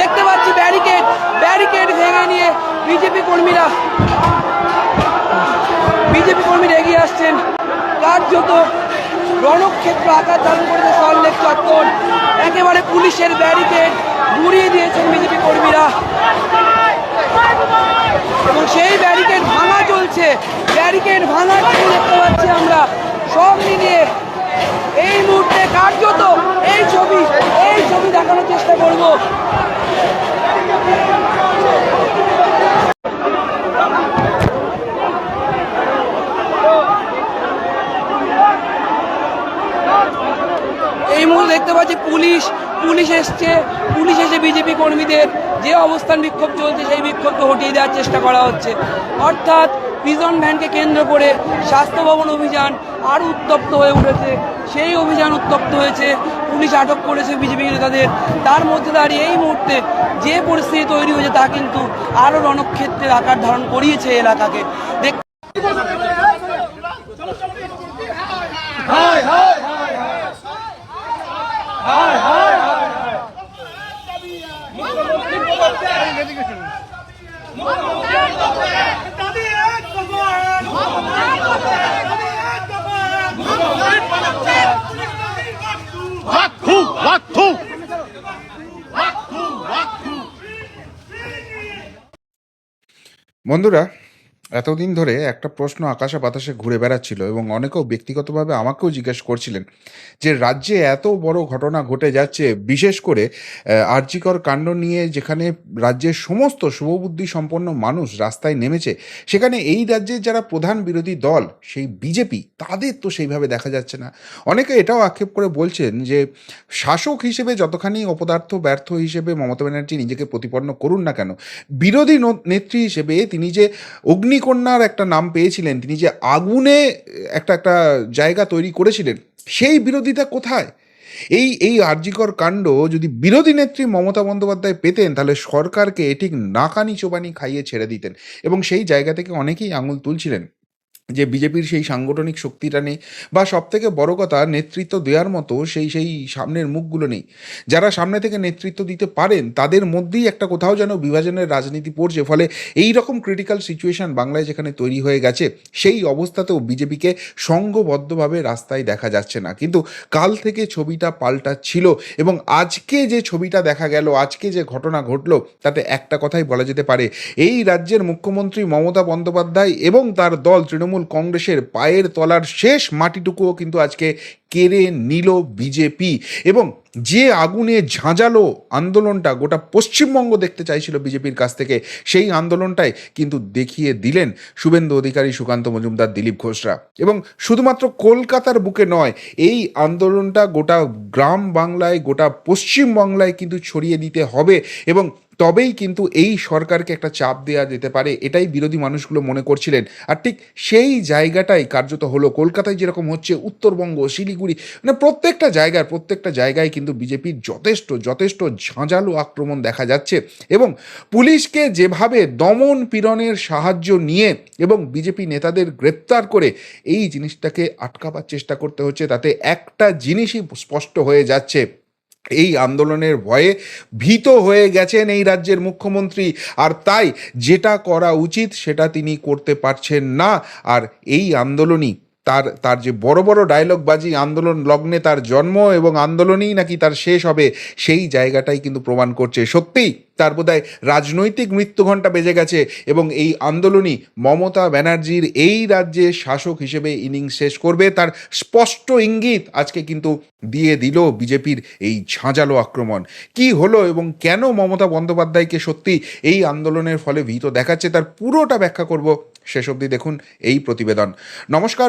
দেখতে পাচ্ছি barricade. Barricade ভেঙে নিয়ে বিজেপি কর্মীরা বিজেপি কর্মীরা এগিয়ে আসছেন। কার্যত রণক্ষেত্র আকার ধারণ করেছে সল্লেক চত্বর। একেবারে পুলিশের ব্যারিকেড গুড়িয়ে দিয়েছেন বিজেপি কর্মীরা। এবং সেই ব্যারিকেড ভাঙা চলছে। ব্যারিকেড ভাঙা দেখতে পাচ্ছি আমরা। সব মিলিয়ে এই মুহূর্তে কার্যত এই ছবি এই ছবি দেখানোর চেষ্টা করব এই মুহূর্তে দেখতে পাচ্ছি পুলিশ পুলিশ এসছে পুলিশ এসে বিজেপি কর্মীদের যে অবস্থান বিক্ষোভ চলছে সেই বিক্ষোভকে হটিয়ে দেওয়ার চেষ্টা করা হচ্ছে অর্থাৎ প্রিজন ভ্যানকে কেন্দ্র করে স্বাস্থ্য ভবন অভিযান আরও উত্তপ্ত হয়ে উঠেছে সেই অভিযান উত্তপ্ত হয়েছে পুলিশ আটক করেছে বিজেপি নেতাদের তার মধ্যে দাঁড়িয়ে এই মুহূর্তে যে পরিস্থিতি তৈরি হয়েছে তা কিন্তু আরও রণক্ষেত্রের আকার ধারণ করিয়েছে এলাকাকে দেখ বন্ধুরা এতদিন ধরে একটা প্রশ্ন আকাশে বাতাসে ঘুরে বেড়াচ্ছিল এবং অনেকেও ব্যক্তিগতভাবে আমাকেও জিজ্ঞেস করছিলেন যে রাজ্যে এত বড় ঘটনা ঘটে যাচ্ছে, বিশেষ করে আর্যিকর কাণ্ড নিয়ে যেখানে রাজ্যের সমস্ত শুভবুদ্ধি সম্পন্ন মানুষ রাস্তায় নেমেছে, সেখানে এই রাজ্যের যারা প্রধান বিরোধী দল, সেই বিজেপি, তাদের তো সেইভাবে দেখা যাচ্ছে না। অনেকে এটাও আক্ষেপ করে বলছেন যে শাসক হিসেবে যতখানি অপদার্থ ব্যর্থ হিসেবে মমতা ব্যানার্জি নিজেকে প্রতিপন্ন করুন না কেন, বিরোধী নেত্রী হিসেবে তিনি যে অগ্নিকন্যার একটা নাম পেয়েছিলেন, তিনি যে আগুনে একটা একটা জায়গা তৈরি করেছিলেন, সেই বিরোধিতা কোথায়? এই এই আর্যিকর কাণ্ড যদি বিরোধী নেত্রী মমতা বন্দ্যোপাধ্যায় পেতেন, তাহলে সরকারকে ঠিক নাকানি চোবানি খাইয়ে ছেড়ে দিতেন এবং সেই জায়গা থেকে অনেকেই আঙুল তুলছিলেন। যে বিজেপির সেই সাংগঠনিক শক্তিটা নেই বা সব থেকে বড় কথা নেতৃত্ব দেওয়ার মতো সেই সেই সামনের মুখগুলো নেই। যারা সামনে থেকে নেতৃত্ব দিতে পারেন, তাদের মধ্যেই একটা কোথাও যেন বিভাজনের রাজনীতি পড়ছে। ফলে এই রকম ক্রিটিক্যাল সিচুয়েশন বাংলায় যেখানে তৈরি হয়ে গেছে, সেই অবস্থাতেও বিজেপিকে সঙ্গবদ্ধভাবে রাস্তায় দেখা যাচ্ছে না। কিন্তু কাল থেকে ছবিটা পাল্টা ছিল এবং আজকে যে ছবিটা দেখা গেল, আজকে যে ঘটনা ঘটলো, তাতে একটা কথাই বলা যেতে পারে, এই রাজ্যের মুখ্যমন্ত্রী মমতা বন্দ্যোপাধ্যায় এবং তার দল তৃণমূল কংগ্রেসের পায়ের তলার শেষ মাটিটুকুও কিন্তু আজকে কেড়ে নিল বিজেপি। এবং যে আগুনে ঝাঁঝালো আন্দোলনটা গোটা পশ্চিমবঙ্গ দেখতে চাইছিল বিজেপির কাছ থেকে, সেই আন্দোলনটাই কিন্তু দেখিয়ে দিলেন শুভেন্দু অধিকারী সুকান্ত মজুমদার, দিলীপ ঘোষরা। এবং শুধুমাত্র কলকাতার বুকে নয়, এই আন্দোলনটা গোটা গ্রাম বাংলায়, গোটা পশ্চিমবাংলায় কিন্তু ছড়িয়ে দিতে হবে। এবং তবেই কিন্তু এই সরকারকে একটা চাপ দেওয়া যেতে পারে, এটাই বিরোধী মানুষগুলো মনে করছিলেন। আর ঠিক সেই জায়গাটাই কার্যত হলো, কলকাতায় যেরকম হচ্ছে উত্তরবঙ্গ, শিলিগুড়ি মানে প্রত্যেকটা জায়গার, প্রত্যেকটা জায়গায় কিন্তু বিজেপির যথেষ্ট যথেষ্ট ঝাঁঝালো আক্রমণ দেখা যাচ্ছে এবং পুলিশকে যেভাবে দমন পীড়নের সাহায্য নিয়ে এবং বিজেপি নেতাদের গ্রেপ্তার করে এই জিনিসটাকে আটকাবার চেষ্টা করতে হচ্ছে, তাতে একটা জিনিসই স্পষ্ট হয়ে যাচ্ছে। এই আন্দোলনের ভয়ে ভীত হয়ে গেছেন এই রাজ্যের মুখ্যমন্ত্রী। আর তাই যেটা করা উচিত সেটা তিনি করতে পারছেন না। আর এই আন্দোলনই তার তার যে বড় বড় ডায়লগ বাজি আন্দোলন, লগ্নে তার জন্ম এবং আন্দোলনই নাকি তার শেষ হবে, সেই জায়গাটাই কিন্তু প্রমাণ করছে। সত্যিই তার বোধহয় রাজনৈতিক মৃত্যুঘণ্টা বেজে গেছে এবং এই আন্দোলনই মমতা ব্যানার্জির এই রাজ্যে শাসক হিসেবে ইনিংস শেষ করবে। তার স্পষ্ট ইঙ্গিত আজকে কিন্তু দিয়ে দিল বিজেপির এই ঝাঁঝালো আক্রমণ। কি হলো এবং কেন মমতা বন্দ্যোপাধ্যায়কে সত্যি এই আন্দোলনের ফলে ভীত দেখাচ্ছে? তার পুরোটা ব্যাখ্যা করব শেষ অবধি দেখুন এই প্রতিবেদন। নমস্কার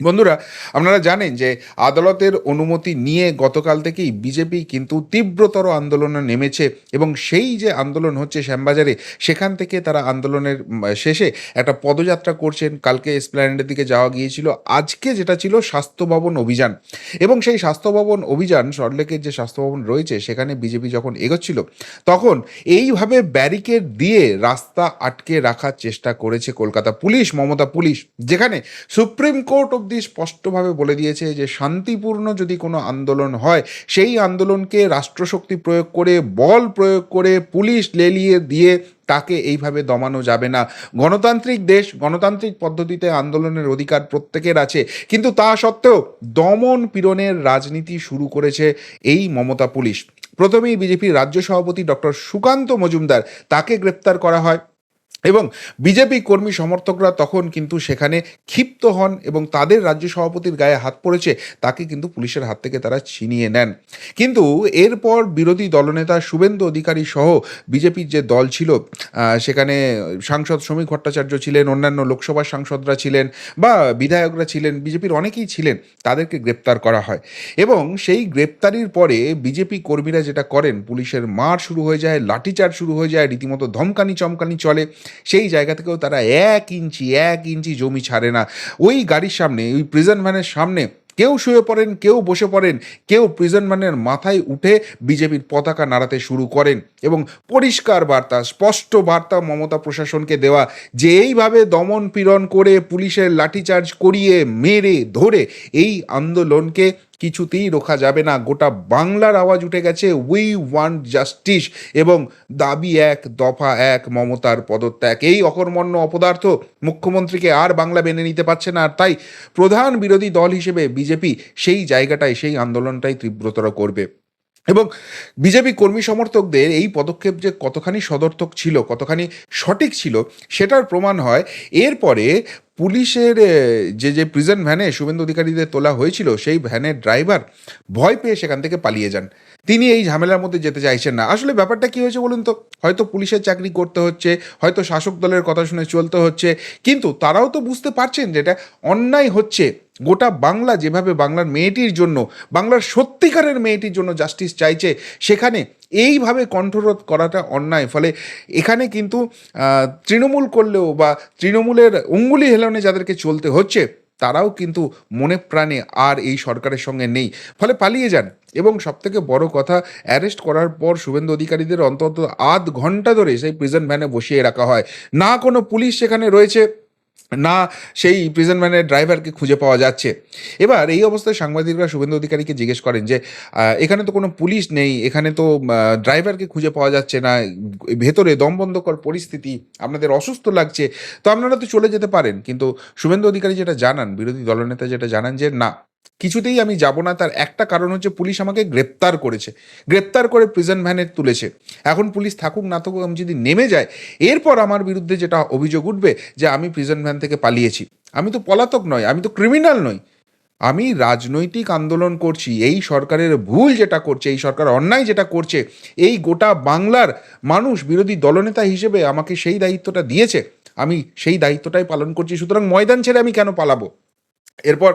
বন্ধুরা, আপনারা জানেন যে আদালতের অনুমতি নিয়ে গতকাল থেকেই বিজেপি কিন্তু তীব্রতর আন্দোলনে নেমেছে এবং সেই যে আন্দোলন হচ্ছে শ্যামবাজারে, সেখান থেকে তারা আন্দোলনের শেষে একটা পদযাত্রা করছেন। কালকে এসপ্ল্যানেডের দিকে যাওয়া গিয়েছিল। আজকে যেটা ছিল স্বাস্থ্য ভবন অভিযান। এবং সেই স্বাস্থ্য ভবন অভিযান সল্টলেকের যে স্বাস্থ্য ভবন রয়েছে, সেখানে বিজেপি যখন এগোচ্ছিল, তখন এইভাবে ব্যারিকেড দিয়ে রাস্তা আটকে রাখার চেষ্টা করেছে কলকাতা পুলিশ, মমতা পুলিশ। যেখানে সুপ্রিম কোর্ট অবধি স্পষ্টভাবে বলে দিয়েছে যে, শান্তিপূর্ণ যদি কোনো আন্দোলন হয়, সেই আন্দোলনকে রাষ্ট্রশক্তি প্রয়োগ করে, বল প্রয়োগ করে, পুলিশ লেলিয়ে দিয়ে তাকে এইভাবে দমানো যাবে না। গণতান্ত্রিক দেশ, গণতান্ত্রিক পদ্ধতিতে আন্দোলনের অধিকার প্রত্যেকের আছে। কিন্তু তা সত্ত্বেও দমন পীড়নের রাজনীতি শুরু করেছে এই মমতা পুলিশ। প্রথমেই বিজেপির রাজ্য সভাপতি ডক্টর সুকান্ত মজুমদার তাকে গ্রেপ্তার করা হয়। এবং বিজেপি কর্মী সমর্থকরা তখন কিন্তু সেখানে ক্ষিপ্ত হন এবং তাদের রাজ্য সভাপতির গায়ে হাত পড়েছে, তাকে কিন্তু পুলিশের হাত থেকে তারা ছিনিয়ে নেন। কিন্তু এরপর বিরোধী দলনেতা শুভেন্দু অধিকারী সহ বিজেপির যে দল ছিল সেখানে সাংসদ শ্রমিক ভট্টাচার্য ছিলেন, অন্যান্য লোকসভার সাংসদরা ছিলেন বা বিধায়করা ছিলেন, বিজেপির অনেকেই ছিলেন, তাদেরকে গ্রেপ্তার করা হয়। এবং সেই গ্রেপ্তারির পরে বিজেপি কর্মীরা যেটা করেন, পুলিশের মার শুরু হয়ে যায়, লাঠিচার্জ শুরু হয়ে যায়, রীতিমতো ধমকানি চমকানি চলে। সেই জায়গা থেকেও তারা এক ইঞ্চি এক ইঞ্চি জমি ছাড়ে না। ওই গাড়ির সামনে, ওই প্রিজন ভ্যানের সামনে কেউ শুয়ে পড়েন, কেউ বসে পড়েন, কেউ প্রিজন ম্যানের মাথায় উঠে বিজেপির পতাকা নাড়াতে শুরু করেন এবং পরিষ্কার বার্তা, স্পষ্ট বার্তা মমতা প্রশাসনকে দেওয়া, যে এইভাবে দমন পীড়ন করে পুলিশের লাঠিচার্জ করিয়ে, মেরে, ধরে এই আন্দোলনকে কিছুতেই রোখা যাবে না। গোটা বাংলার আওয়াজ উঠে গেছে উই ওয়ান্ট জাস্টিস এবং দাবি এক, দফা এক, মমতার পদত্যাগ। এই অকর্মণ্য অপদার্থ মুখ্যমন্ত্রীকে আর বাংলা মেনে নিতে পারছে না। আর তাই প্রধান বিরোধী দল হিসেবে বিজেপি সেই জায়গাটায়, সেই আন্দোলনটাই তীব্রতর করবে। এবং বিজেপি কর্মী সমর্থকদের এই পদক্ষেপ যে কতখানি সদর্থক ছিল, কতখানি সঠিক ছিল, সেটার প্রমাণ হয় এরপরে পুলিশের যে যে প্রিজন ভ্যানে শুভেন্দু অধিকারীদের তোলা হয়েছিল, সেই ভ্যানের ড্রাইভার ভয় পেয়ে সেখান থেকে পালিয়ে যান। তিনি এই ঝামেলার মধ্যে যেতে চাইছেন না। আসলে ব্যাপারটা কি হয়েছে বলুন তো? হয়তো পুলিশের চাকরি করতে হচ্ছে, হয়তো শাসক দলের কথা শুনে চলতে হচ্ছে, কিন্তু তারাও তো বুঝতে পারছেন যে এটা অন্যায় হচ্ছে। গোটা বাংলা যেভাবে বাংলার মেয়েটির জন্য, বাংলার সত্যিকারের মেয়েটির জন্য জাস্টিস চাইছে, সেখানে এইভাবে কণ্ঠরোধ করাটা অন্যায়। ফলে এখানে কিন্তু তৃণমূল করলেও বা তৃণমূলের অঙ্গুলি হেলনে যাদেরকে চলতে হচ্ছে, তারাও কিন্তু মনে প্রাণে আর এই সরকারের সঙ্গে নেই। ফলে পালিয়ে যান। এবং সবথেকে বড় কথা অ্যারেস্ট করার পর শুভেন্দু অধিকারীদের অন্তত আধ ঘণ্টা ধরে সেই প্রিজন ভ্যানে বসিয়ে রাখা হয়। না কোনো পুলিশ সেখানে রয়েছে না, সেই প্রিজন ড্রাইভারকে খুঁজে পাওয়া যাচ্ছে। এবার এই অবস্থায় সাংবাদিকরা শুভেন্দু অধিকারীকে জিজ্ঞেস করেন যে এখানে তো কোনো পুলিশ নেই, এখানে তো ড্রাইভারকে খুঁজে পাওয়া যাচ্ছে না, ভেতরে দমবন্ধকর পরিস্থিতি, আপনাদের অসুস্থ লাগছে, তো আপনারা তো চলে যেতে পারেন। কিন্তু শুভেন্দু অধিকারী যেটা জানান, বিরোধী দলনেতা যেটা জানান যে, না কিছুতেই আমি যাব না। তার একটা কারণ হচ্ছে পুলিশ আমাকে গ্রেপ্তার করেছে। গ্রেপ্তার করে প্রিজন ভ্যানে তুলেছে। এখন পুলিশ থাকুক না থাকুক, আমি যদি নেমে যায় এরপর আমার বিরুদ্ধে যেটা অভিযোগ উঠবে যে আমি প্রিজন ভ্যান থেকে পালিয়েছি। আমি তো পলাতক নয় আমি তো ক্রিমিনাল নই। আমি রাজনৈতিক আন্দোলন করছি, এই সরকারের ভুল যেটা করছে, এই সরকার অন্যায় যেটা করছে, এই গোটা বাংলার মানুষ বিরোধী দলনেতা হিসেবে আমাকে সেই দায়িত্বটা দিয়েছে। আমি সেই দায়িত্বটাই পালন করছি, সুতরাং ময়দান ছেড়ে আমি কেন পালাবো? এরপর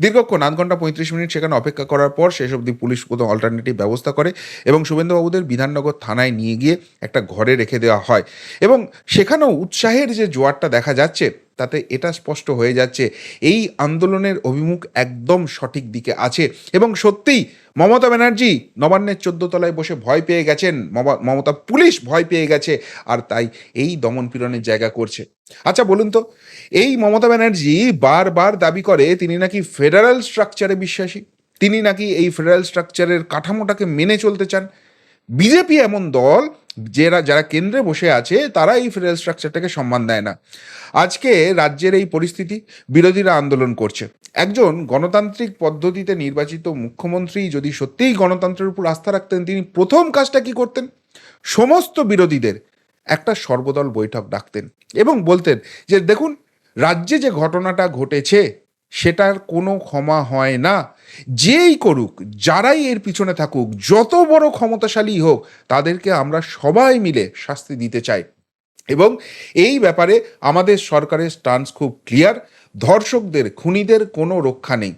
দীর্ঘক্ষণ আধ ঘণ্টা পঁয়ত্রিশ মিনিট সেখানে অপেক্ষা করার পর শেষ অবধি পুলিশ কোনো অল্টারনেটিভ ব্যবস্থা করে এবং শুভেন্দুবাবুদের বিধাননগর থানায় নিয়ে গিয়ে একটা ঘরে রেখে দেওয়া হয়। এবং সেখানেও উৎসাহের যে জোয়ারটা দেখা যাচ্ছে তাতে এটা স্পষ্ট হয়ে যাচ্ছে। এই আন্দোলনের অভিমুখ একদম সঠিক দিকে আছে এবং সত্যিই মমতা ব্যানার্জি নবান্নের চোদ্দ তলায় বসে ভয় পেয়ে গেছেন। মমতা পুলিশ ভয় পেয়ে গেছে আর তাই এই দমন পীড়নের জায়গা করছে। আচ্ছা বলুন তো, এই মমতা ব্যানার্জি বারবার দাবি করে তিনি নাকি ফেডারেল স্ট্রাকচারে বিশ্বাসী? তিনি নাকি এই ফেডারেল স্ট্রাকচারের কাঠামোটাকে মেনে চলতে চান? বিজেপি এমন দল যারা যারা কেন্দ্রে বসে আছে, তারা এই ফেডারেল স্ট্রাকচারটাকে সম্মান দেয় না। আজকে রাজ্যের এই পরিস্থিতি, বিরোধীরা আন্দোলন করছে। একজন গণতান্ত্রিক পদ্ধতিতে নির্বাচিত মুখ্যমন্ত্রী যদি সত্যিই গণতন্ত্রের উপর আস্থা রাখতেন, তিনি প্রথম কাজটা কি করতেন? সমস্ত বিরোধীদের একটা সর্বদল বৈঠক ডাকতেন এবং বলতেন যে, দেখুন, রাজ্যে যে ঘটনাটা ঘটেছে, সেটার কোনো ক্ষমা হয় না। যেই করুক, যারাই এর পিছনে থাকুক, যত বড় ক্ষমতাশালী হোক, তাদেরকে আমরা সবাই মিলে শাস্তি দিতে চাই। এবং এই ব্যাপারে আমাদের সরকারের স্টান্স খুব ক্লিয়ার ধর্ষকদের, খুনিদের কোনো রক্ষা নেই।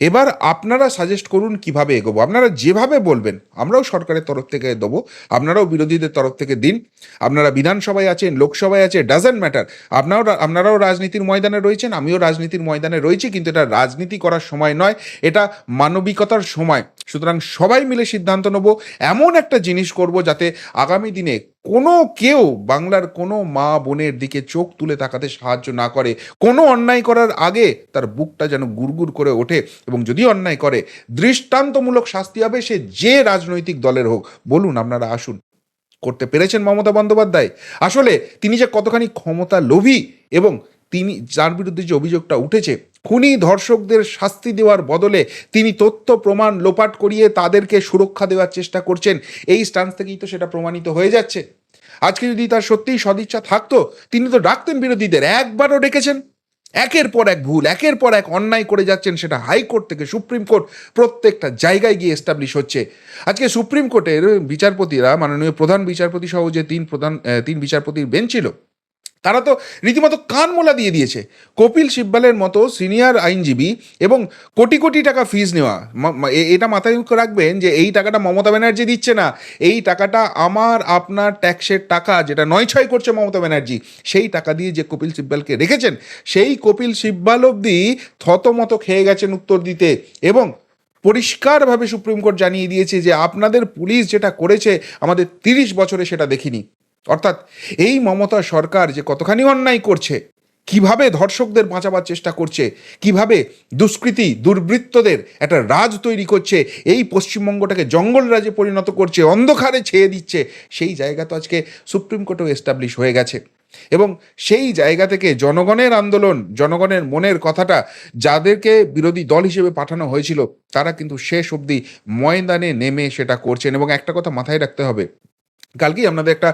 এবার আপনারা সাজেস্ট করুন কীভাবে এগোবো। আপনারা যেভাবে বলবেন, আমরাও সরকারের তরফ থেকে দেবো। আপনারাও বিরোধীদের তরফ থেকে দিন। আপনারা বিধানসভায় আছেন, লোকসভায় আছে ডাজেন্ট ম্যাটার আপনারাও আপনারাও রাজনীতির ময়দানে রয়েছেন, আমিও রাজনীতির ময়দানে রয়েছি, কিন্তু এটা রাজনীতি করার সময় নয়, এটা মানবিকতার সময়। সুতরাং সবাই মিলে সিদ্ধান্ত নেব, এমন একটা জিনিস করব যাতে আগামী দিনে কোনো কেউ বাংলার কোনো মা বোনের দিকে চোখ তুলে তাকাতে সাহায্য না করে, কোনো অন্যায় করার আগে তার বুকটা যেন গুড়গুড় করে ওঠে এবং যদি অন্যায় করে, দৃষ্টান্তমূলক শাস্তি হবে সে যে রাজনৈতিক দলের হোক। বলুন আপনারা আসুন। করতে পেরেছেন মমতা বন্দ্যোপাধ্যায়? আসলে তিনি যে কতখানি ক্ষমতা লোভী এবং তিনি, যার বিরুদ্ধে যে অভিযোগটা উঠেছে, খুনি ধর্ষকদের শাস্তি দেওয়ার বদলে তিনি তথ্য প্রমাণ লোপাট করিয়ে তাদেরকে সুরক্ষা দেওয়ার চেষ্টা করছেন। এই স্টান্স থেকেই তো সেটা প্রমাণিত হয়ে যাচ্ছে। আজকে যদি তার সত্যিই সদিচ্ছা থাকতো, তিনি তো ডাকতেন বিরোধীদের, একবারও ডেকেছেন। একের পর এক ভুল, একের পর এক অন্যায় করে যাচ্ছেন সেটা হাইকোর্ট থেকে সুপ্রিম কোর্ট প্রত্যেকটা জায়গায় গিয়ে এস্টাবলিশ হচ্ছে। আজকে সুপ্রিম কোর্টের বিচারপতিরা, মাননীয় প্রধান বিচারপতি সহ যে তিন প্রধান তিন বিচারপতির বেঞ্চ ছিল তারা তো রীতিমতো কান মোলা দিয়ে দিয়েছে। কপিল সিব্বালের মতো সিনিয়র আইনজীবী এবং কোটি কোটি টাকা ফিজ নেওয়া। এটা মাথায় রাখবেন যে এই টাকাটা মমতা ব্যানার্জি দিচ্ছে না। এই টাকাটা আমার, আপনার ট্যাক্সের টাকা যেটা নয় ছয় করছে মমতা ব্যানার্জি, সেই টাকা দিয়ে যে কপিল সিব্বালকে রেখেছেন, সেই কপিল সিব্বাল অবধি থতমত খেয়ে গেছেন উত্তর দিতে এবং পরিষ্কারভাবে সুপ্রিম কোর্ট জানিয়ে দিয়েছে যে আপনাদের পুলিশ যেটা করেছে, আমাদের তিরিশ বছরে সেটা দেখিনি। অর্থাৎ এই মমতা সরকার যে কতখানি অন্যায় করছে, কীভাবে ধর্ষকদের বাঁচাবার চেষ্টা করছে, কীভাবে দুষ্কৃতী, দুর্বৃত্তদের একটা রাজ তৈরি করছে, এই পশ্চিমবঙ্গটাকে জঙ্গল রাজে পরিণত করছে, অন্ধকারে ছেয়ে দিচ্ছে, সেই জায়গা তো আজকে সুপ্রিম কোর্টেও এস্টাবলিশ হয়ে গেছে। এবং সেই জায়গা থেকে জনগণের আন্দোলন, জনগণের মনের কথাটা যাদেরকে বিরোধী দল হিসেবে পাঠানো হয়েছিল, তারা কিন্তু শেষ অবধি ময়দানে নেমে সেটা করছেন। এবং একটা কথা মাথায় রাখতে হবে কালকেই আপনাদের একটা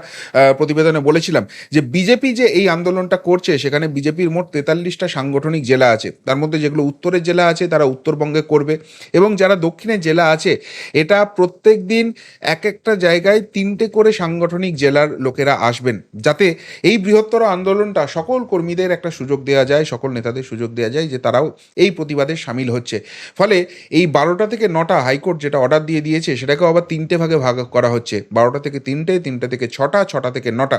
প্রতিবেদনে বলেছিলাম যে বিজেপি যে এই আন্দোলনটা করছে, সেখানে বিজেপির মোট তেতাল্লিশটা সাংগঠনিক জেলা আছে। তার মধ্যে যেগুলো উত্তরের জেলা আছে, তারা উত্তরবঙ্গে করবে। এবং যারা দক্ষিণের জেলা আছে, এটা প্রত্যেক দিন এক একটা জায়গায় তিনটে করে সাংগঠনিক জেলার লোকেরা আসবেন। যাতে এই বৃহত্তর আন্দোলনটা সকল কর্মীদের একটা সুযোগ দেওয়া যায়, সকল নেতাদের সুযোগ দেওয়া যায় যে তারাও এই প্রতিবাদে সামিল হচ্ছে। ফলে এই বারোটা থেকে নটা হাইকোর্ট যেটা অর্ডার দিয়ে দিয়েছে, সেটাকেও আবার তিনটে ভাগে ভাগ করা হচ্ছে। বারোটা থেকে তিনটে তিনটে থেকে ছটা ছটা থেকে নটা।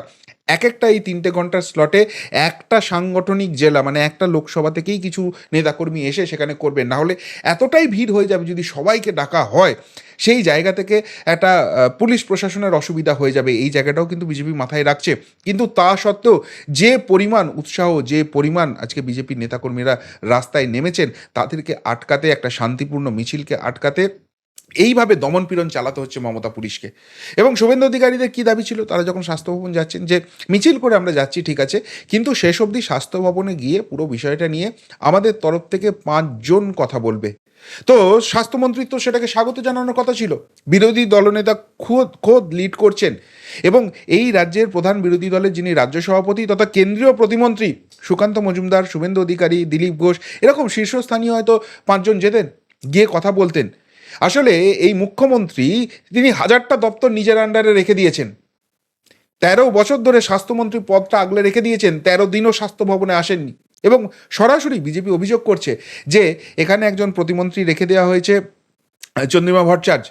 এক একটা এই তিনটে ঘণ্টার স্লটে একটা সাংগঠনিক জেলা মানে একটা লোকসভা থেকেই কিছু নেতাকর্মী এসে সেখানে করবেন। না হলে এতটাই ভিড় হয়ে যাবে যদি সবাইকে ডাকা হয়, সেই জায়গা থেকে একটা পুলিশ প্রশাসনের অসুবিধা হয়ে যাবে। এই জায়গাটাও কিন্তু বিজেপি মাথায় রাখছে। কিন্তু তা সত্ত্বেও যে পরিমাণ উৎসাহ, যে পরিমাণ আজকে বিজেপির নেতাকর্মীরা রাস্তায় নেমেছেন, তাদেরকে আটকাতে, একটা শান্তিপূর্ণ মিছিলকে আটকাতে এইভাবে দমনপীড়ন চালাতে হচ্ছে মমতা পুলিশকে। এবং শুভেন্দু অধিকারীদের কী দাবি ছিল? তারা যখন স্বাস্থ্য ভবন যাচ্ছেন যে মিছিল করে আমরা যাচ্ছি, ঠিক আছে, কিন্তু শেষ অবধি স্বাস্থ্য ভবনে গিয়ে পুরো বিষয়টা নিয়ে আমাদের তরফ থেকে পাঁচজন কথা বলবে। তো স্বাস্থ্যমন্ত্রী তো সেটাকে স্বাগত জানানোর কথা ছিল। বিরোধী দলনেতা খোদ খোদ লিড করছেন। এবং এই রাজ্যের প্রধান বিরোধী দলের যিনি রাজ্য সভাপতি তথা কেন্দ্রীয় প্রতিমন্ত্রী সুকান্ত মজুমদার, শুভেন্দু অধিকারী, দিলীপ ঘোষ, এরকম শীর্ষস্থানীয় হয়তো পাঁচজন যেতেন, গিয়ে কথা বলতেন। আসলে এই মুখ্যমন্ত্রী তিনি হাজারটা দপ্তর নিজের আন্ডারে রেখে দিয়েছেন। তেরো বছর ধরে স্বাস্থ্যমন্ত্রী পদটা আগলে রেখে দিয়েছেন, তেরো দিনও স্বাস্থ্য ভবনে আসেননি। এবং সরাসরি বিজেপি অভিযোগ করছে যে এখানে একজন প্রতিমন্ত্রী রেখে দেওয়া হয়েছে চন্দ্রিমা ভট্টাচার্য।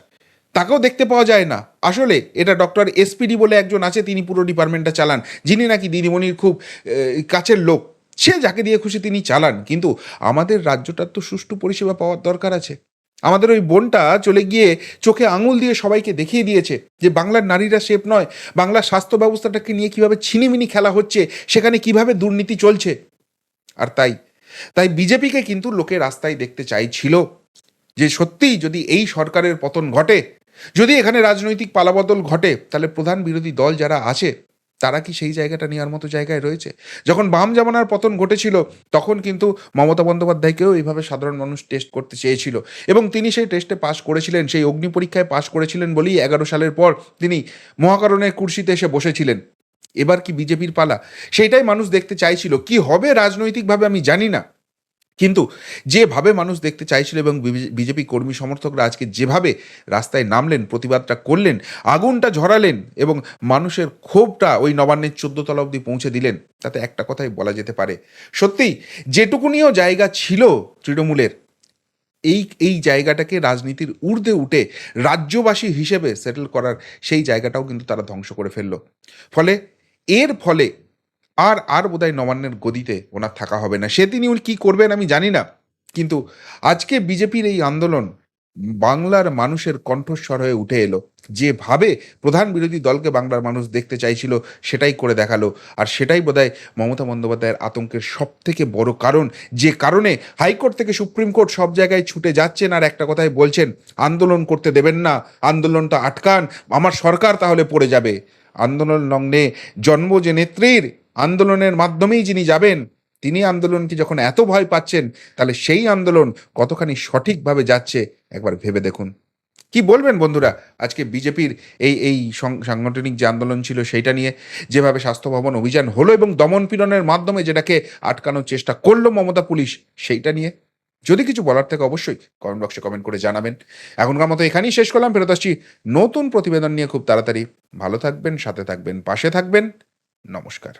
তাকেও দেখতে পাওয়া যায় না। আসলে এটা ডক্টর এসপিডি বলে একজন আছে, তিনি পুরো ডিপার্টমেন্টটা চালান। যিনি নাকি দিদিমণির খুব কাছের লোক, সে যাকে দিয়ে খুশি তিনি চালান। কিন্তু আমাদের রাজ্যটার তো সুষ্ঠু পরিষেবা পাওয়ার দরকার আছে। আমাদের ওই বোনটা চলে গিয়ে চোখে আঙুল দিয়ে সবাইকে দেখিয়ে দিয়েছে যে বাংলার নারীরা সেফ নয়, বাংলার স্বাস্থ্য ব্যবস্থাটাকে নিয়ে কীভাবে ছিনিমিনি খেলা হচ্ছে, সেখানে কীভাবে দুর্নীতি চলছে। আর তাই তাই বিজেপিকে কিন্তু লোকে রাস্তায় দেখতে চাইছিল যে সত্যিই যদি এই সরকারের পতন ঘটে, যদি এখানে রাজনৈতিক পালাবদল ঘটে, তাহলে প্রধান বিরোধী দল যারা আছে তারা কি সেই জায়গাটা নেওয়ার মতো জায়গায় রয়েছে? যখন বাম জামানার পতন ঘটেছিল, তখন কিন্তু মমতা বন্দ্যোপাধ্যায়কেও এইভাবে সাধারণ মানুষ টেস্ট করতে চেয়েছিল। এবং তিনি সেই টেস্টে পাশ করেছিলেন, সেই অগ্নি পরীক্ষায় পাশ করেছিলেন বলেই এগারো সালের পর তিনি মহাকারণের কুর্সিতে এসে বসেছিলেন। এবার কি বিজেপির পালা? সেইটাই মানুষ দেখতে চাইছিল। কি হবে রাজনৈতিকভাবে আমি জানি না। কিন্তু যেভাবে মানুষ দেখতে চাইছিল এবং বিজেপি কর্মী সমর্থকরা আজকে যেভাবে রাস্তায় নামলেন, প্রতিবাদটা করলেন, আগুনটা ঝরালেন এবং মানুষের ক্ষোভটা ওই নবান্নের তলা অবধি পৌঁছে দিলেন, তাতে একটা কথাই বলা যেতে পারে। সত্যিই যেটুকুনিও জায়গা ছিল তৃণমূলের, এই এই জায়গাটাকে রাজনীতির ঊর্ধ্বে উঠে রাজ্যবাসী হিসেবে সেটেল করার সেই জায়গাটাও কিন্তু তারা ধ্বংস করে ফেলল। ফলে, এর ফলে আর আর বোধহয় নবান্নের গদিতে ওনার থাকা হবে না। সে তিনি উনি কী করবেন আমি জানি না। কিন্তু আজকে বিজেপির এই আন্দোলন বাংলার মানুষের কণ্ঠস্বর হয়ে উঠে এলো। যেভাবে প্রধান বিরোধী দলকে বাংলার মানুষ দেখতে চাইছিল, সেটাই করে দেখাল। আর সেটাই বোধহয় মমতা বন্দ্যোপাধ্যায়ের আতঙ্কের সব থেকে বড় কারণ। যে কারণে হাইকোর্ট থেকে সুপ্রিম কোর্ট সব জায়গায় ছুটে যাচ্ছেন আর একটা কথাই বলছেন, আন্দোলন করতে দেবেন না। আন্দোলনটা আটকান। আমার সরকার তাহলে পড়ে যাবে। আন্দোলন লগ্নে জন্ম যে নেত্রীর আন্দোলনের মাধ্যমেই যিনি যাবেন, তিনি আন্দোলনকে যখন এত ভয় পাচ্ছেন, তাহলে সেই আন্দোলন কতখানি সঠিকভাবে যাচ্ছে একবার ভেবে দেখুন। কি বলবেন বন্ধুরা? আজকে বিজেপির এই এই সাংগঠনিক যে আন্দোলন ছিল সেইটা নিয়ে যেভাবে স্বাস্থ্য ভবন অভিযান হলো এবং দমন পীড়নের মাধ্যমে যেটাকে আটকানোর চেষ্টা করল মমতা পুলিশ, সেইটা নিয়ে। যদি কিছু বলার থেকে অবশ্যই কমেন্ট বক্সে কমেন্ট করে জানাবেন। এখনকার মতো এখানেই শেষ করলাম। ফেরত আসছি নতুন প্রতিবেদন নিয়ে খুব তাড়াতাড়ি। ভালো থাকবেন, সাথে থাকবেন, পাশে থাকবেন। নমস্কার।